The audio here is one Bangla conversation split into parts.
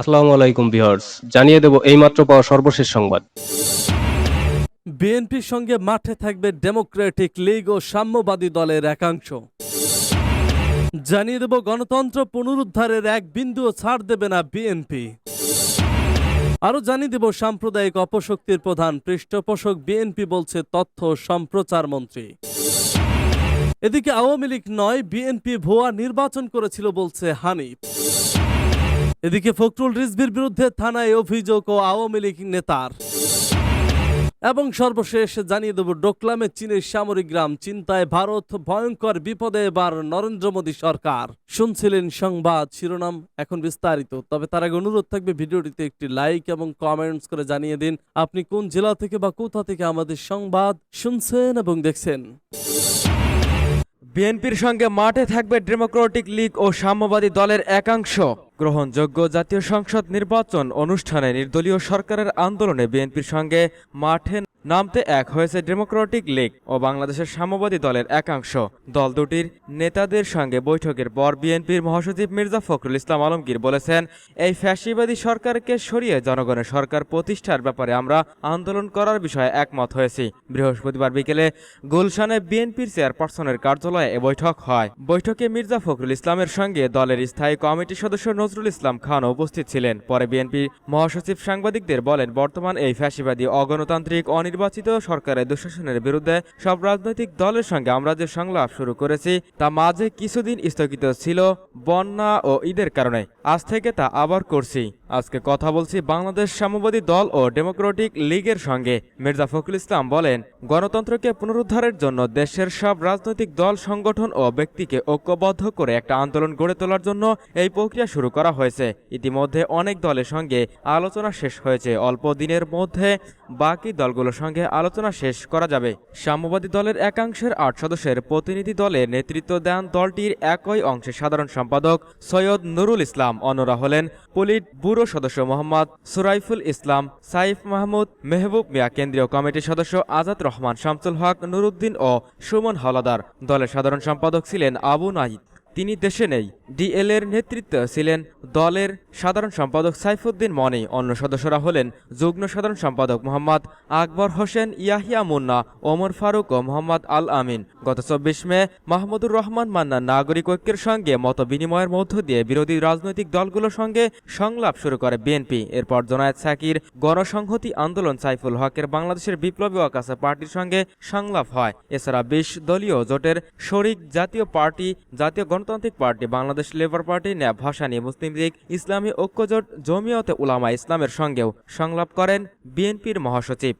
আসসালামু আলাইকুম ভিউয়ার্স, জানিয়ে দেব এইমাত্র পাওয়া সর্বশেষ সংবাদ। বিএনপির সঙ্গে মাঠে থাকবে ডেমোক্রেটিক লীগ ও সাম্যবাদী দলের একাংশ। জানিয়ে দেব গণতন্ত্র পুনরুদ্ধারের এক বিন্দুও ছাড় দেবে না বিএনপি। আরও জানিয়ে দেব সাম্প্রদায়িক অপশক্তির প্রধান পৃষ্ঠপোষক বিএনপি বলছে তথ্য সম্প্রচার মন্ত্রী। এদিকে আওয়ামী লীগ নয়, বিএনপি ভুয়া নির্বাচন করেছিল বলছে হানিফ। এদিকে ফখরুল রিজভির বিরুদ্ধে থানায় অভিযোগ ও আওয়ামী লীগ নেতার। এবং সর্বশেষ জানিয়ে দেব, ডোকলামে চীনের সামরিক গ্রাম চিন্তায় ভারত ভয়ঙ্কর বিপদে এবার নরেন্দ্র মোদী সরকার। শুনছিলেন সংবাদ শিরোনাম, এখন বিস্তারিত। তবে তার আগে অনুরোধ থাকবে, ভিডিওটিতে একটি লাইক এবং কমেন্টস করে জানিয়ে দিন, আপনি কোন জেলা থেকে বা কোথা থেকে আমাদের সংবাদ শুনছেন এবং দেখছেন। বিএনপির সঙ্গে মাঠে থাকবে ডেমোক্রেটিক লীগ ও সাম্যবাদী দলের একাংশ। গ্রহণযোগ্য জাতীয় সংসদ নির্বাচন অনুষ্ঠানে নির্দলীয় সরকারের আন্দোলনে বিএনপির সঙ্গে মাঠে নামতে এক হয়েছে ডেমোক্রেটিক লীগ ও বাংলাদেশের সাম্যবাদী দলের একাংশ। দল দুটির নেতাদের সঙ্গে বৈঠকের পর বিএনপির মহাসচিব মির্জা ফখরুল ইসলাম আলমগীর বলেছেন, এই ফ্যাসিবাদী সরকারকে সরিয়ে জনগণের সরকার প্রতিষ্ঠার ব্যাপারে আমরা আন্দোলন করার বিষয়ে একমত হয়েছি। বৃহস্পতিবার বিকেলে গুলশানে বিএনপির চেয়ারপারসনের কার্যালয়ে এ বৈঠক হয়। বৈঠকে মির্জা ফখরুল ইসলামের সঙ্গে দলের স্থায়ী কমিটির সদস্য নজরুল ইসলাম খান উপস্থিত ছিলেন। পরে বিএনপি মহাসচিব সাংবাদিকদের বলেন, বর্তমান এই ফ্যাসিবাদী, অগণতান্ত্রিক অনির্বাচিত সরকারের দুঃশাসনের বিরুদ্ধে সব রাজনৈতিক দলের সঙ্গে আমরা যে সংলাপ শুরু করেছি। তা মাঝে কিছুদিন স্থগিত ছিল বন্যা ও ঈদের কারণে। আজ থেকে তা আবার করছি। আজকে কথা বলছি বাংলাদেশ সাম্যবাদী দল ও ডেমোক্রেটিক লীগের সঙ্গে। মির্জা ফখরুল ইসলাম বলেন গণতন্ত্রকে পুনরুদ্ধারের জন্য দেশের সব রাজনৈতিক দল, সংগঠন ও ব্যক্তিকে ঐক্যবদ্ধ করে একটা আন্দোলন গড়ে তোলার জন্য এই প্রক্রিয়া শুরু করা হয়েছে। ইতিমধ্যে অনেক দলের সঙ্গে আলোচনা শেষ হয়েছে। অল্প দিনের মধ্যে বাকি দলগুলোর সঙ্গে আলোচনা শেষ করা যাবে। সাম্যবাদী দলের একাংশের আট সদস্যের প্রতিনিধি দলে নেতৃত্ব দেন দলটির একই অংশের সাধারণ সম্পাদক সৈয়দ নুরুল ইসলাম। অন্যরা হলেন পুলিট ব্যুরো সদস্য মোহাম্মদ সুরাইফুল ইসলাম, সাইফ মাহমুদ, মেহবুব মিয়া, কেন্দ্রীয় কমিটির সদস্য আজাদ রহমান। শামসুল হক, নুরুদ্দিন ও সুমন হাওলাদার দলের সাধারণ সম্পাদক ছিলেন আবু নাহিদ তিনি দেশে নেই। ডিএল এর নেতৃত্বে ছিলেন দলের সাধারণ সম্পাদক সাইফুদ্দিন মনি, অন্য সদস্যরা হলেন যুগ্ম সাধারণ সম্পাদক মোহাম্মদ আকবর হোসেন, ইয়াহিয়া মুন্না, ওমর ফারুক ও মোহাম্মদ আল আমিন। গত চব্বিশ মে মাহমুদুর রহমান মান্না নাগরিক ঐক্যের সঙ্গে মত বিনিময়ের মধ্য দিয়ে বিরোধী রাজনৈতিক দলগুলোর সঙ্গে সংলাপ শুরু করে বিএনপি। এরপর জোনায়েদ সাকির গণসংহতি আন্দোলন সাইফুল হকের বাংলাদেশের বিপ্লবী ওয়াকাসা পার্টির সঙ্গে সংলাপ হয়। এছাড়া বিশ দলীয় জোটের শরিক জাতীয় পার্টি, জাতীয় গণতান্ত্রিক পার্টি বাংলাদেশ লেবার পার্টি, ন্যাব ভাসানী মুসলিম লীগ, ইসলামী ঐক্যজোট জমিয়তে উলামা ইসলামের সঙ্গেও সংলাপ করেন বিএনপির মহাসচিব।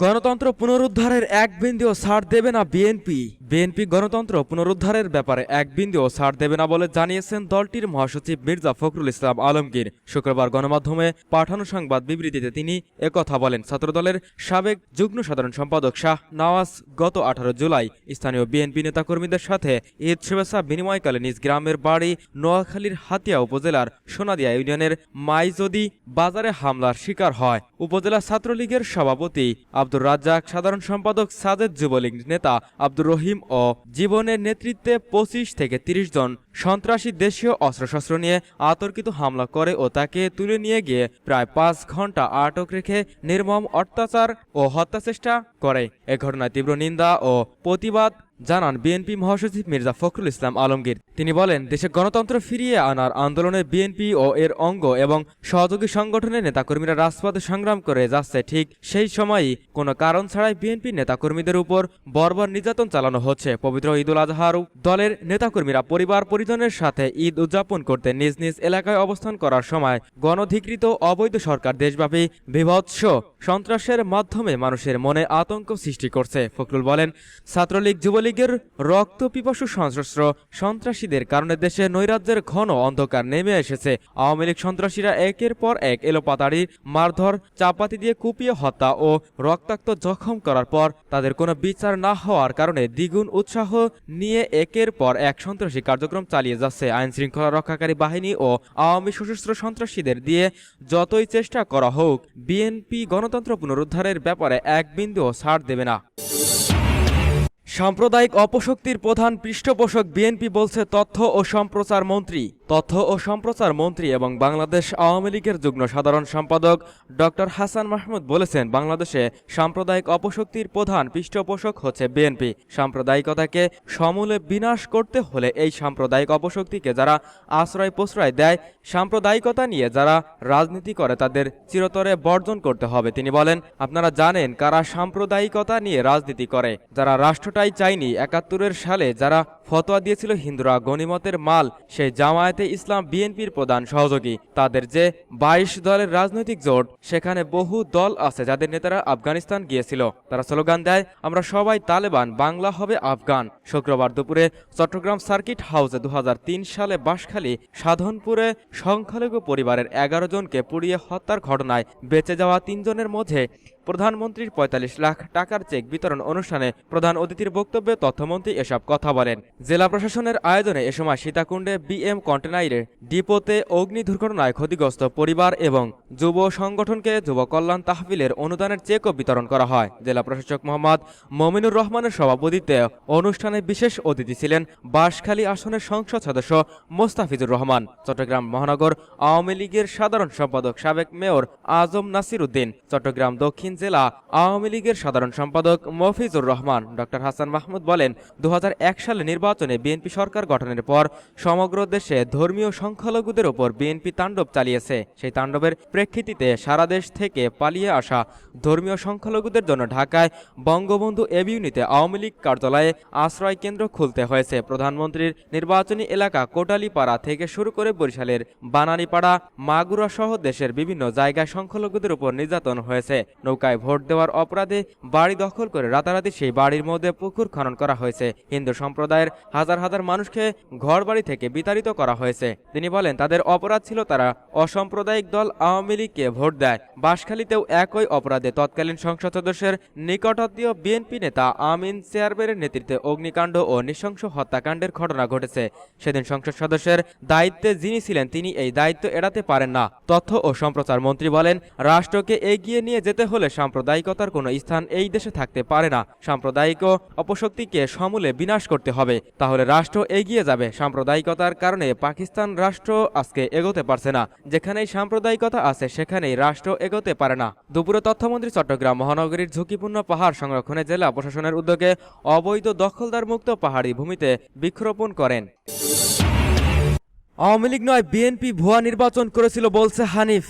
গণতন্ত্র পুনরুদ্ধারের এক বিন্দুও ছাড় দেবে না বিএনপি। বিএনপি গণতন্ত্র পুনরুদ্ধারের ব্যাপারে এক বিন্দুও ছাড় দেবে না বলে জানিয়েছেন দলটির মহাসচিব মির্জা ফখরুল ইসলাম আলমগীর। শুক্রবার গণমাধ্যমে পাঠানো সংবাদ বিবৃতিতে তিনি একথা বলেন। ছাত্রদলের সাবেক যুগ্ম সাধারণ সম্পাদক শাহ নওয়াজ গত আঠারো জুলাই স্থানীয় বিএনপি নেতাকর্মীদের সাথে ঈদ শুভেচ্ছা বিনিময়কালে নিজ গ্রামের বাড়ি নোয়াখালীর হাতিয়া উপজেলার সোনাদিয়া ইউনিয়নের মাইজদি বাজারে হামলার শিকার হয়। উপজেলা ছাত্রলীগের সভাপতি আব্দুর রাজ্জাক, সাধারণ সম্পাদক সাজেদ যুবলীগ, নেতা আব্দুর রহিম ও জীবনের নেতৃত্বে পঁচিশ থেকে তিরিশ জন সন্ত্রাসী দেশীয় অস্ত্রশস্ত্র নিয়ে আতর্কিত হামলা করে ও তাকে তুলে নিয়ে গিয়ে প্রায় পাঁচ ঘণ্টা আটক রেখে নির্মম অত্যাচার ও হত্যা চেষ্টা করে। এ ঘটনায় তীব্র নিন্দা ও প্রতিবাদ জানান বিএনপি মহাসচিব মির্জা ফখরুল ইসলাম আলমগীর। তিনি বলেন, দেশে গণতন্ত্র ফিরিয়ে আনার আন্দোলনে বিএনপি ও এর অঙ্গ এবং সহযোগী সংগঠনের নেতাকর্মীরা রাজপথে সংগ্রাম করে যাচ্ছে ঠিক সেই সময়ই কোনো কারণ ছাড়াই বিএনপি নেতাকর্মীদের উপর বর্বর নির্যাতন চালানো হচ্ছে। পবিত্র ঈদুল আজহার দলের নেতাকর্মীরা পরিবার পরিজনের সাথে ঈদ উদযাপন করতে নিজ নিজ এলাকায় অবস্থান করার সময় গণধিকৃত অবৈধ সরকার দেশব্যাপী বিভৎস সন্ত্রাসের মাধ্যমে মানুষের মনে আতঙ্ক সৃষ্টি করছে। ফখরুল বলেন, ছাত্রলীগ যুবলীগের রক্ত পিপাসু সশস্ত্র সন্ত্রাসীদের কারণে দেশে নৈরাজ্যের ঘন অন্ধকার নেমে এসেছে। আওয়ামী লীগ সন্ত্রাসীরা একের পর এক এলোপাতাড়ি, মারধর, চাপাতি দিয়ে কুপিয়ে হত্যা ও রক্তাক্ত জখম করার পর তাদের কোনো বিচার না হওয়ার কারণে দ্বিগুণ উৎসাহ নিয়ে একের পর এক সন্ত্রাসী কার্যক্রম চালিয়ে যাচ্ছে। আইন শৃঙ্খলা রক্ষাকারী বাহিনী ও আওয়ামী সশস্ত্র সন্ত্রাসীদের দিয়ে যতই চেষ্টা করা হোক, বিএনপি গণতন্ত্র পুনরুদ্ধারের ব্যাপারে এক বিন্দুও ছাড় দেবে না। সাম্প্রদায়িক অপশক্তির প্রধান পৃষ্ঠপোষক বিএনপি বলছে তথ্য ও সম্প্রচার মন্ত্রী। তথ্য ও সম্প্রচার মন্ত্রী এবং বাংলাদেশ আওয়ামী লীগের যুগ্ম সাধারণ সম্পাদক ডক্টর হাসান মাহমুদ বলেছেন, বাংলাদেশে সাম্প্রদায়িক অপশক্তির প্রধান পৃষ্ঠপোষক হচ্ছে বিএনপি। সাম্প্রদায়িকতাকে সমূলে বিনাশ করতে হলে এই সাম্প্রদায়িক অপশক্তিকে যারা আশ্রয় প্রশ্রয় দেয়, সাম্প্রদায়িকতা নিয়ে যারা রাজনীতি করে তাদের চিরতরে বর্জন করতে হবে। তিনি বলেন, আপনারা জানেন কারা সাম্প্রদায়িকতা নিয়ে রাজনীতি করে, যারা রাষ্ট্রটাই চায়নি, একাত্তরের সালে যারা ফতোয়া দিয়েছিল হিন্দুরা গণিমতের মাল। সেই জামায়াতে ইসলাম বিএনপির প্রধান সহযোগী। তাদের যে বাইশ দলের রাজনৈতিক জোট, সেখানে বহু দল আছে যাদের নেতারা আফগানিস্তান গিয়েছিল। তারা স্লোগান দেয়, আমরা সবাই তালেবান, বাংলা হবে আফগান। শুক্রবার দুপুরে চট্টগ্রাম সার্কিট হাউসে দু হাজার তিন সালে বাঁশখালী, সাধনপুরে সংখ্যালঘু পরিবারের এগারো জনকে পুড়িয়ে হত্যার ঘটনায় বেঁচে যাওয়া তিনজনের মধ্যে প্রধানমন্ত্রীর পঁয়তাল্লিশ লাখ টাকার চেক বিতরণ অনুষ্ঠানে প্রধান অতিথির বক্তব্যে তথ্যমন্ত্রী এসব কথা বলেন। জেলা প্রশাসনের আয়োজনে এ সময় সীতাকুণ্ডে বিএম কন্টেনাইরে ডিপোতে অগ্নি দুর্ঘটনায় ক্ষতিগ্রস্ত পরিবার এবং যুব সংগঠনকে যুব কল্যাণ তাহবিলের অনুদানের চেকও বিতরণ করা হয়। জেলা প্রশাসক মোহাম্মদ মমিনুর রহমানের সভাপতিত্বে অনুষ্ঠানে বিশেষ অতিথি ছিলেন বাঁশখালী আসনের সংসদ সদস্য মোস্তাফিজুর রহমান, চট্টগ্রাম মহানগর আওয়ামী লীগের সাধারণ সম্পাদক সাবেক মেয়র আজম নাসির উদ্দিন চট্টগ্রাম দক্ষিণ জেলা আওয়ামী লীগের সাধারণ সম্পাদক মফিজুর রহমান। ডক্টর হাসান মাহমুদ বলেন দু সালে নির্বাচনে বিএনপি সরকার গঠনের পর সমগ্র দেশে ধর্মীয় সংখ্যালঘুদের ওপর বিএনপি তাণ্ডব চালিয়েছে। সেই তাণ্ডবের প্রেক্ষিতে সারা দেশ থেকে পালিয়ে আসা ধর্মীয় সংখ্যালঘুদের জন্য ঢাকায় বঙ্গবন্ধু এভিউনিতে আওয়ামী লীগ কার্যালয়ে আশ্রয় কেন্দ্র খুলতে হয়েছে। প্রধানমন্ত্রীর নির্বাচনী এলাকা কোটালীপাড়া থেকে শুরু করে বরিশালের বানানীপাড়া মাগুরা সহ দেশের বিভিন্ন জায়গায় সংখ্যালঘুদের উপর নির্যাতন হয়েছে। নৌকায় ভোট দেওয়ার অপরাধে বাড়ি দখল করে রাতারাতি সেই বাড়ির মধ্যে পুকুর খনন করা হয়েছে। হিন্দু সম্প্রদায়ের হাজার হাজার মানুষকে ঘর বাড়ি থেকে বিতাড়িত করা হয়েছে। তিনি বলেন, তাদের অপরাধ ছিল তারা অসাম্প্রদায়িক দল আওয়ামী লীগকে ভোট দেয়। বাঁশখালীতেও একই অপরাধে তৎকালীন সংসদ সদস্যের নিকটাত্মীয় বিএনপি নেতা আমিন চেয়ারম্যানের নেতৃত্বে অগ্নিকাণ্ড ও নৃশংস হত্যাকাণ্ডের ঘটনা ঘটেছে। সেদিন সংসদ সদস্যের দায়িত্বে যিনি ছিলেন, তিনি এই দায়িত্ব এড়াতে পারেন না। তথ্য ও সম্প্রচার মন্ত্রী বলেন, রাষ্ট্রকে এগিয়ে নিয়ে যেতে হলে সাম্প্রদায়িকতার কোনো স্থান এই দেশে থাকতে পারে না। সাম্প্রদায়িক অপশক্তিকে সমূলে বিনাশ করতে হবে। তাহলে রাষ্ট্র এগিয়ে যাবে। সাম্প্রদায়িকতার কারণে পাকিস্তান রাষ্ট্র আজকে এগোতে পারছে না। যেখানেই সাম্প্রদায়িকতা আছে, সেখানেই রাষ্ট্র এগোতে পারে না। দুপুরে তথ্যমন্ত্রী চট্টগ্রাম মহানগরীর ঝুঁকিপূর্ণ পাহাড় সংরক্ষণে জেলা প্রশাসনের উদ্যোগে অবৈধ দখলদার মুক্ত পাহাড়ি ভূমিতে বৃক্ষরোপণ করেন। আওয়ামী লীগ নয়, বিএনপি ভুয়া নির্বাচন করেছিল, বলছে হানিফ।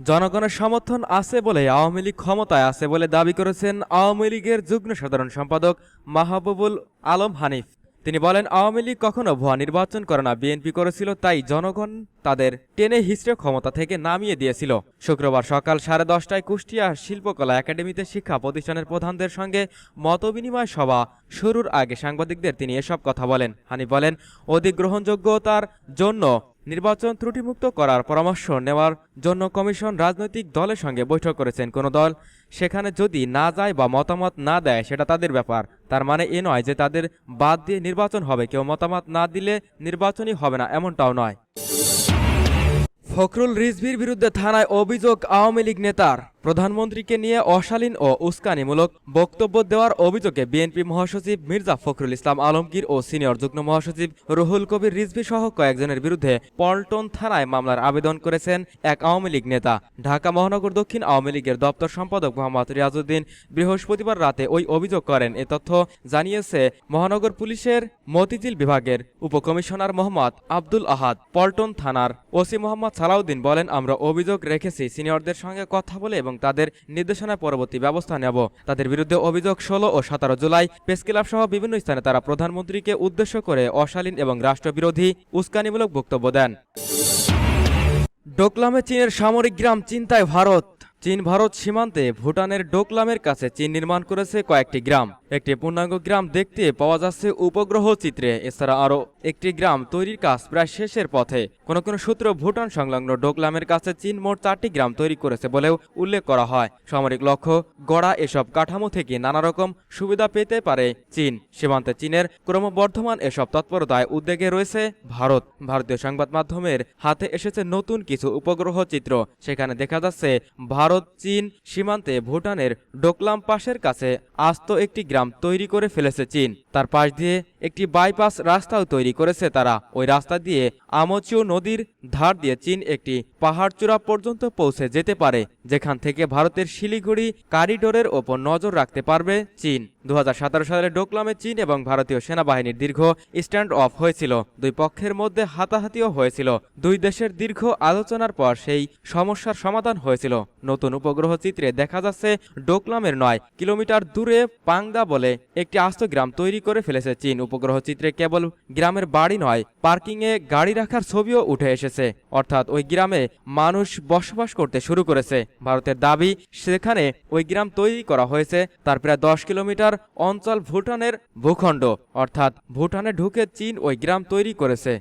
জনগণের সমর্থন আছে বলে আওয়ামী লীগ ক্ষমতায় আছে বলে দাবি করেছেন আওয়ামী লীগের যুগ্ম সাধারণ সম্পাদক মাহবুবুল আলম হানিফ। তিনি বলেন, আওয়ামী লীগ কখনো ভুয়া নির্বাচন করে না। বিএনপি করেছিল, তাই জনগণ তাদের টেনে হিস্ট্রে ক্ষমতা থেকে নামিয়ে দিয়েছিল। শুক্রবার সকাল সাড়ে দশটায় কুষ্টিয়া শিল্পকলা একাডেমিতে শিক্ষা প্রতিষ্ঠানের প্রধানদের সঙ্গে মতবিনিময় সভা শুরুর আগে সাংবাদিকদের তিনি এসব কথা বলেন। হানি বলেন অধিক গ্রহণযোগ্যতার জন্য নির্বাচন ত্রুটিমুক্ত করার পরামর্শ নেওয়ার জন্য কমিশন রাজনৈতিক দলের সঙ্গে বৈঠক করেছেন কোনো দল। সেখানে যদি না যায় বা মতামত না দেয়, সেটা তাদের ব্যাপার। তার মানে এ নয় যে তাদের বাদ দিয়ে নির্বাচন হবে। কেউ মতামত না দিলে নির্বাচনই হবে না, এমনটাও নয়। ফখরুল রিজভির বিরুদ্ধে থানায় অভিযোগ আওয়ামী লীগ নেতার। প্রধানমন্ত্রীকে নিয়ে অশালীন ও উস্কানিমূলক বক্তব্য দেওয়ার অভিযোগে বিএনপি মহাসচিব মির্জা ফখরুল ইসলাম আলমগীর ও সিনিয়র যুগ্ম মহাসচিব রুহুল কবির রিজভি সহ কয়েকজনের বিরুদ্ধে পল্টন থানায় মামলার আবেদন করেছেন এক আওয়ামী লীগ নেতা। ঢাকা মহানগর দক্ষিণ আওয়ামী লীগের দপ্তর সম্পাদক মোহাম্মদ রিয়াজউদ্দিন বৃহস্পতিবার রাতে ওই অভিযোগ করেন। এ তথ্য জানিয়েছে মহানগর পুলিশের মতিঝিল বিভাগের উপকমিশনার মোহাম্মদ আব্দুল আহাদ। পল্টন থানার ওসি মোহাম্মদ সালাউদ্দিন বলেন, আমরা অভিযোগ রেখেছি, সিনিয়রদের সঙ্গে কথা বলে এবং তাদের নির্দেশনায় পরবর্তী ব্যবস্থা নেব। তাদের বিরুদ্ধে অভিযোগ ষোলো ও সতেরো জুলাই প্রেস ক্লাব সহ বিভিন্ন স্থানে তারা প্রধানমন্ত্রীকে উদ্দেশ্য করে অশালীন এবং রাষ্ট্রবিরোধী উস্কানিমূলক বক্তব্য দেন। ডোকলামে চীনের সামরিক গ্রাম চিন্তায় ভারত। চীন ভারত সীমান্তে ভুটানের ডোকলামের কাছে চীন নির্মাণ করেছে কয়েকটি গ্রাম। একটি পূর্ণাঙ্গ গ্রাম দেখতে পাওয়া যাচ্ছে উপগ্রহ চিত্রে। এছাড়া আরও একটি গ্রাম তৈরির কাজ প্রায় শেষের পথে। কোনো কোনো সূত্র ভুটান সংলগ্ন ডোকলামের কাছে চীন মোট চারটি গ্রাম তৈরি করেছে বলেও উল্লেখ করা হয়। সামরিক লক্ষ্য, গড়া এসব কাঠামো থেকে নানা রকম সুবিধা পেতে পারে চীন। সীমান্তে চীনের ক্রমবর্ধমান এসব তৎপরতায় উদ্বেগে রয়েছে ভারত। ভারতীয় সংবাদ মাধ্যমের হাতে এসেছে নতুন কিছু উপগ্রহ চিত্র। সেখানে দেখা যাচ্ছে ভারত চীন সীমান্তে ভুটানের ডোকলাম পাশের কাছে আস্ত একটি গ্রাম তৈরি করে ফেলেছে চীন। তার পাশ দিয়ে একটি বাইপাস রাস্তাও তৈরি করেছে তারা। ওই রাস্তা দিয়ে আমচিও নদীর ধার দিয়ে চীন একটি পাহাড়চূড়া পর্যন্ত পৌঁছে যেতে পারে, যেখান থেকে ভারতের শিলিগুড়ি করিডোরের ওপর নজর রাখতে পারবে চীন। দুহাজার সতেরো সালে ডোকলামে চীন এবং ভারতীয় সেনাবাহিনীর দীর্ঘ স্ট্যান্ড অফ হয়েছিল। দুই পক্ষের মধ্যে হাতাহাতিও হয়েছিল। দুই দেশের দীর্ঘ আলোচনার পর সেই সমস্যার সমাধান হয়েছিল। নতুন উপগ্রহ চিত্রে দেখা যাচ্ছে ডোকলামের নয় কিলোমিটার দূরে পাংদা বলে একটি আস্ত গ্রাম তৈরি করে ফেলেছে চীন উপগ্রহ চিত্রে কেবল গ্রামের বাড়ি নয়, পার্কিংয়ে গাড়ি রাখার ছবিও উঠে এসেছে। অর্থাৎ ওই গ্রামে মানুষ বসবাস করতে শুরু করেছে। ভারতের দাবি, সেখানে ওই গ্রাম তৈরি করা হয়েছে। তার প্রায় দশ কিলোমিটার অঞ্চল ভুটানের ভূখণ্ড। অর্থাৎ ভুটানে ঢুকে চীন ওই গ্রাম তৈরি করেছে।